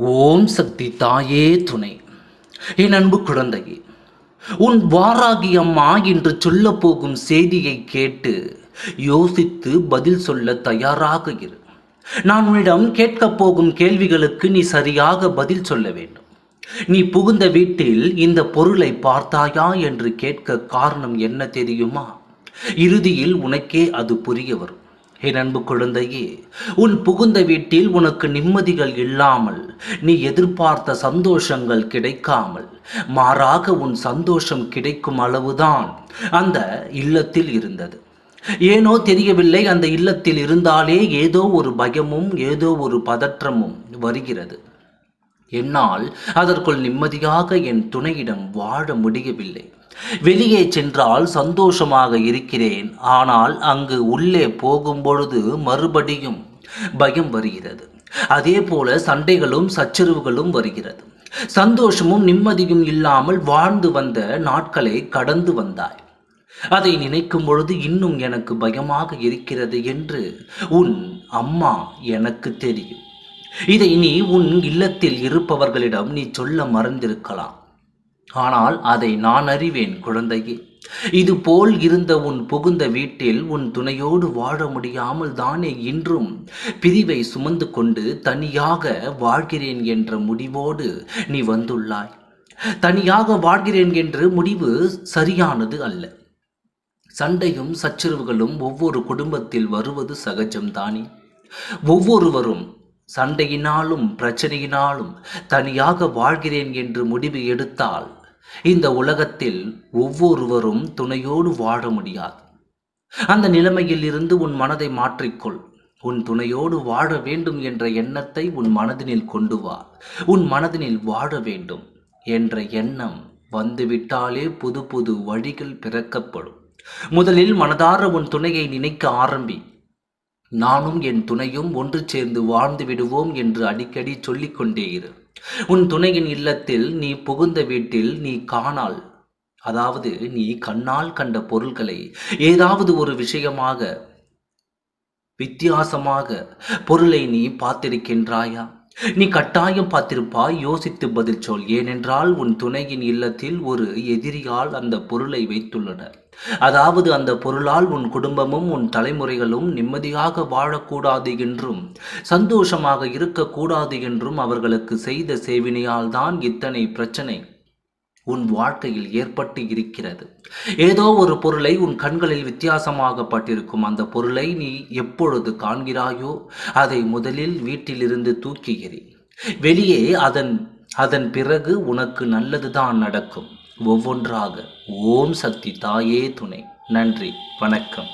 ஓம் சக்தி தாயே துணை. என் அன்பு குழந்தையே உன் வாராகி அம்மா என்று சொல்லப் போகும் செய்தியை கேட்டு யோசித்து பதில் சொல்ல தயாராக இரு. நான் உன்னிடம் கேட்கப் போகும் கேள்விகளுக்கு நீ சரியாக பதில் சொல்ல வேண்டும். நீ புகுந்த வீட்டில் இந்த பொருளை பார்த்தாயா என்று கேட்க காரணம் என்ன தெரியுமா? இறுதியில் உனக்கே அது புரிய வரும். என் அன்பு குழந்தையே உன் புகுந்த வீட்டில் உனக்கு நிம்மதிகள் இல்லாமல் நீ எதிர்பார்த்த சந்தோஷங்கள் கிடைக்காமல் மாறாக உன் சந்தோஷம் கிடைக்கும் அளவுதான் அந்த இல்லத்தில் இருந்தது. ஏனோ தெரியவில்லை அந்த இல்லத்தில் இருந்தாலே ஏதோ ஒரு பயமும் ஏதோ ஒரு பதற்றமும் வருகிறது. என்னால் அதற்குள் நிம்மதியாக என் துணையிடம் வாழ முடியவில்லை. வெளியே சென்றால் சந்தோஷமாக இருக்கிறேன். ஆனால் அங்கு உள்ளே போகும்பொழுது மறுபடியும் பயம் வருகிறது. அதே போல சண்டைகளும் சச்சரவுகளும் வருகிறது. சந்தோஷமும் நிம்மதியும் இல்லாமல் வாழ்ந்து வந்த நாட்களை கடந்து வந்தாய். அதை நினைக்கும் பொழுது இன்னும் எனக்கு பயமாக இருக்கிறது என்று உன் அம்மா எனக்கு தெரியும். இதை நீ உன் இல்லத்தில் இருப்பவர்களிடம் நீ சொல்ல மறந்திருக்கலாம். ஆனால் அதை நான் அறிவேன் குழந்தையே. இது போல் இருந்த உன் புகுந்த வீட்டில் உன் துணையோடு வாழ முடியாமல் தானே இன்றும் பிரிவை சுமந்து கொண்டு தனியாக வாழ்கிறேன் என்ற முடிவோடு நீ வந்துள்ளாய். தனியாக வாழ்கிறேன் என்ற முடிவு சரியானது அல்ல. சண்டையும் சச்சரவுகளும் ஒவ்வொரு குடும்பத்தில் வருவது சகஜம்தானே. ஒவ்வொருவரும் சண்டையினாலும் பிரச்சனையினாலும் தனியாக வாழ்கிறேன் என்று முடிவு எடுத்தால் இந்த உலகத்தில் ஒவ்வொருவரும் துணையோடு வாழ முடியாது. அந்த நிலைமையில் இருந்து உன் மனதை மாற்றிக்கொள். உன் துணையோடு வாழ வேண்டும் என்ற எண்ணத்தை உன் மனதினில் கொண்டு வா. உன் மனதினில் வாழ வேண்டும் என்ற எண்ணம் வந்துவிட்டாலே புது புது வழிகள் பிறக்கப்படும். முதலில் மனதார உன் துணையை நினைக்க ஆரம்பி. நானும் என் துணையும் ஒன்று சேர்ந்து வாழ்ந்து விடுவோம் என்று அடிக்கடி சொல்லிக்கொண்டே இரு. உன் துணையின் இல்லத்தில் நீ புகுந்த வீட்டில் நீ காணால். அதாவது நீ கண்ணால் கண்ட பொருள்களை ஏதாவது ஒரு விஷயமாக வித்தியாசமாக பொருளை நீ பார்த்திருக்கின்றாயா? நீ கட்டாயம் பார்த்திருப்பாய் யோசித்து பதில் சொல். ஏனென்றால் உன் துணையின் இல்லத்தில் ஒரு எதிரியால் அந்த பொருளை வைத்துள்ளனர். அதாவது அந்த பொருளால் உன் குடும்பமும் உன் தலைமுறைகளும் நிம்மதியாக வாழக்கூடாது என்றும் சந்தோஷமாக இருக்கக்கூடாது என்றும் அவர்களுக்கு செய்த சேவினையால் தான் இத்தனை பிரச்சனை உன் வாழ்க்கையில் ஏற்பட்டு இருக்கிறது. ஏதோ ஒரு பொருளை உன் கண்களில் வித்தியாசமாகப்பட்டிருக்கும். அந்த பொருளை நீ எப்பொழுது காண்கிறாயோ அதை முதலில் வீட்டிலிருந்து தூக்கி எறி வெளியே அதன் அதன் பிறகு உனக்கு நல்லதுதான் நடக்கும். ஒவ்வொன்றாக ஓம் சக்தி தாயே துணை. நன்றி வணக்கம்.